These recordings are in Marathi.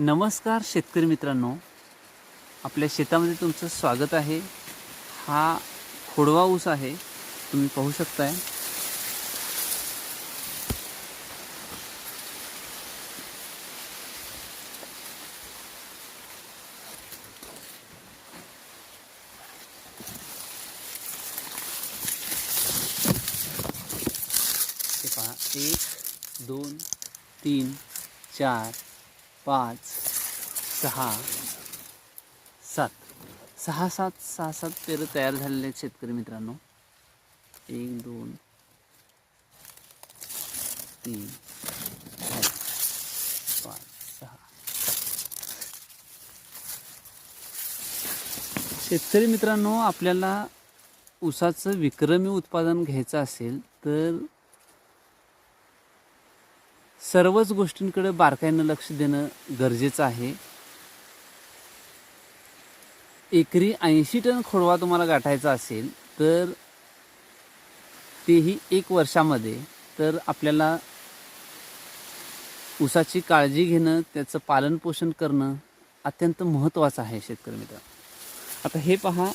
नमस्कार शेतकरी मित्रांनो. आपल्या शेतामध्ये तुमचं स्वागत आहे. हा खोडवा ऊस आहे. तुम्ही पाहू शकताय. पहा. एक दोन तीन चार पाच सहा सात. सहा सात सहा सात पेरं तयार झालेले आहेत शेतकरी मित्रांनो. एक दोन तीन चार पाच सहा शेतकरी मित्रांनो आपल्याला ऊसाचं विक्रमी उत्पादन घ्यायचं असेल तर सर्वच गोष्टींकडे बारकाईनं लक्ष देणं गरजेचं आहे. एकरी ऐंशी टन खोडवा तुम्हाला गाठायचा असेल तर तेही एक वर्षामध्ये तर आपल्याला ऊसाची काळजी घेणं त्याचं पालनपोषण करणं अत्यंत महत्त्वाचं आहे शेतकरी मित्र. आता हे पहा.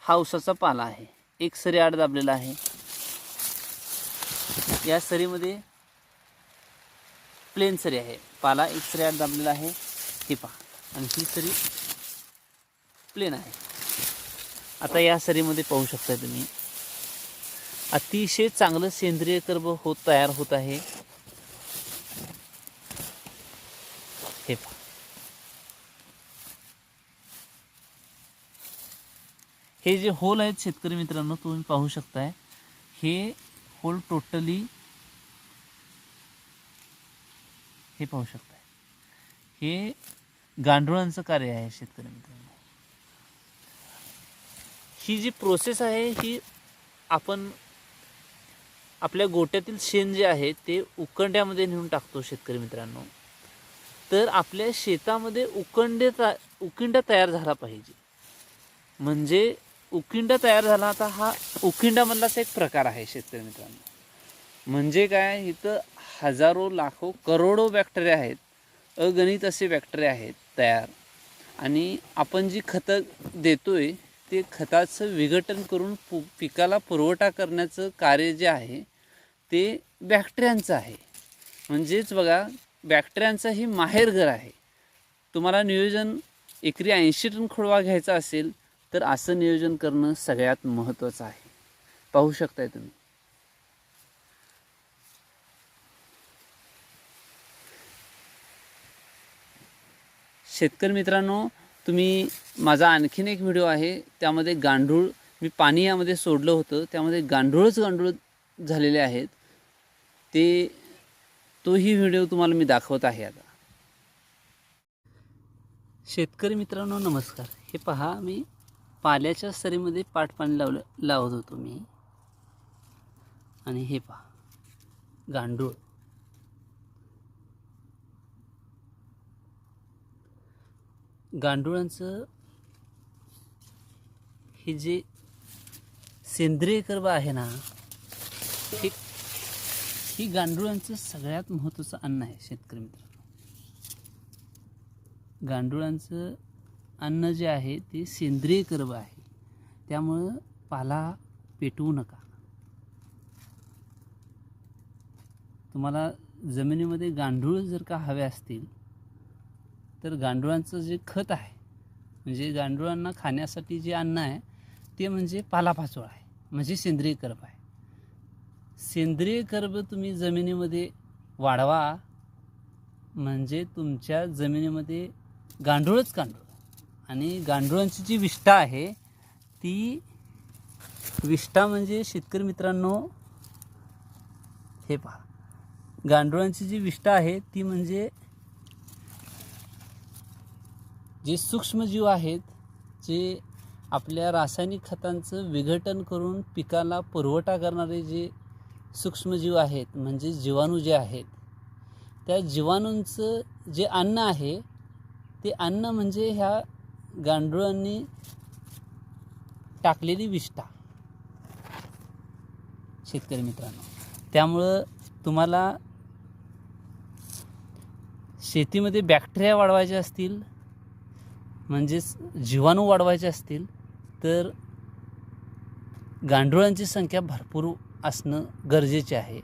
हा ऊसाचा पाला आहे. एक सरी आड दाबलेला आहे. या सरीमध्ये प्लेन सरी आहे. पाला एक सरी आत दाबलेला आहे. हे पहा. आणि ही सरी प्लेन आहे. आता या सरीमध्ये पाहू शकता तुम्ही. अतिशय चांगलं सेंद्रिय कर्ब होत तयार होत आहे. हे पहा. हे जे होल आहेत शेतकरी मित्रांनो तुम्ही पाहू शकताय. हे होल टोटली हे पाहू शकताय. हे गांडुळांचं कार्य आहे शेतकरी मित्रांनो. ही जी प्रोसेस आहे ही आपण आपल्या गोट्यातील शेण जे आहे ते उकंड्यामध्ये नेऊन टाकतो शेतकरी मित्रांनो. तर आपल्या शेतामध्ये उकंडे ता उकिंडा तयार झाला पाहिजे. म्हणजे उकिंडा तयार झाला आता हा उकिंडामधलाच एक प्रकार आहे शेतकरी मित्रांनो. म्हणजे काय? इथं हजारो लाखो करोडो बॅक्टेरिया आहेत अगणित असे बॅक्टेरिया आहेत तयार. आणि आपण जी खतं देतो आहे ते खताचं विघटन करून पु पिकाला पुरवठा करण्याचं कार्य जे आहे ते बॅक्टेरियांचं आहे. म्हणजेच बघा बॅक्टेरियांचं ही माहेरघर आहे. तुम्हाला नियोजन एकरी ऐंशी टन खोडवा घ्यायचा असेल तर असं नियोजन करणं सगळ्यात महत्त्वाचं आहे. पाहू शकताय तुम्ही. शेतकरी मित्रांनो तुम्ही माझा आणखीन एक व्हिडिओ आहे. त्यामध्ये गांडूळ मी पाणी यामध्ये सोडलं होतं. त्यामध्ये गांडूळच गांडूळ झालेले आहेत. ते तोही व्हिडिओ तुम्हाला मी दाखवत आहे आता. शेतकरी मित्रांनो नमस्कार. हे पहा मी पाल्याच्या सरीमध्ये पाट पाणी लावलं लावत होतो मी. आणि हे पहा गांडूळ. गांडुळांचं हे जे सेंद्रिय कर्व आहे ना हे ही गांडुळांचं सगळ्यात महत्त्वाचं अन्न आहे शेतकरी मित्रांनो. गांडुळांचं अन्न जे आहे ते सेंद्रिय कर्व आहे. त्यामुळं पाला पेटवू नका. तुम्हाला जमिनीमध्ये गांडूळ जर का हवे असतील तर गांडुळांचं जे खत आहे म्हणजे गांडुळांना खाण्यासाठी जे अन्न आहे ते म्हणजे पालापाचोळा आहे म्हणजे सेंद्रिय कर्ब आहे. सेंद्रिय कर्ब तुम्ही जमिनीमध्ये वाढवा म्हणजे तुमच्या जमिनीमध्ये गांडूळच गांडूळ. आणि गांडुळांची जी विष्ठा आहे ती विष्ठा म्हणजे शेतकरी मित्रांनो हे पहा. गांडुळांची जी विष्ठा आहे ती म्हणजे जे सूक्ष्मजीव आहेत जे आपल्या रासायनिक खतांचं विघटन करून पिकाला पुरवठा करणारे जे सूक्ष्मजीव आहेत म्हणजे जीवाणू जे आहेत त्या जीवाणूंचं जे अन्न आहे ते अन्न म्हणजे ह्या गांडुळांनी टाकलेली विष्ठा. शेतकरी मित्रांनो त्यामुळं तुम्हाला शेतीमध्ये बॅक्टेरिया वाढवायचे असतील म्हणजेच जीवाणू वाढवायचे असतील तर गांडुळांची संख्या भरपूर असणं गरजेचे आहे.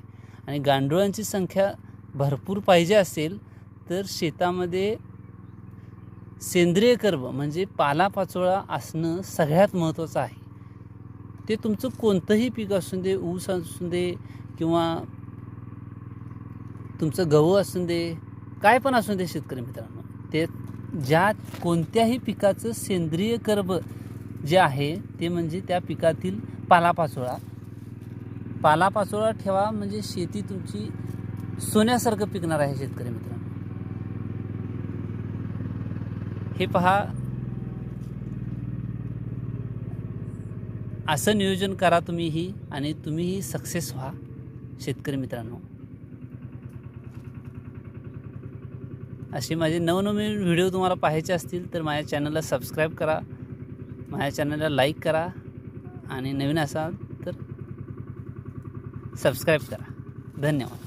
आणि गांडुळांची संख्या भरपूर पाहिजे असेल तर शेतामध्ये सेंद्रिय कर्ब म्हणजे पालापाचोळा असणं सगळ्यात महत्त्वाचं आहे. ते तुमचं कोणतंही पीक असू दे ऊस असू दे किंवा तुमचं गहू असू दे काय पण असू दे शेतकरी मित्रांनो ते ज्या कोणत्याही पिकाचं सेंद्रिय कर्ब जे आहे ते म्हणजे त्या पिकातील पालापाचोळा. पालापाचोळा ठेवा म्हणजे शेती तुमची सोन्यासारखं पिकणार आहे शेतकरी मित्रांनो. हे पहा. असं नियोजन करा तुम्हीही आणि तुम्हीही सक्सेस व्हा शेतकरी मित्रांनो. असे माझे नवनवीन व्हिडिओ तुम्हाला पाहायचे असतील तर माझ्या चॅनलला सबस्क्राईब करा माझ्या चॅनलला लाईक करा आणि नवीन असाल तर सबस्क्राईब करा. धन्यवाद.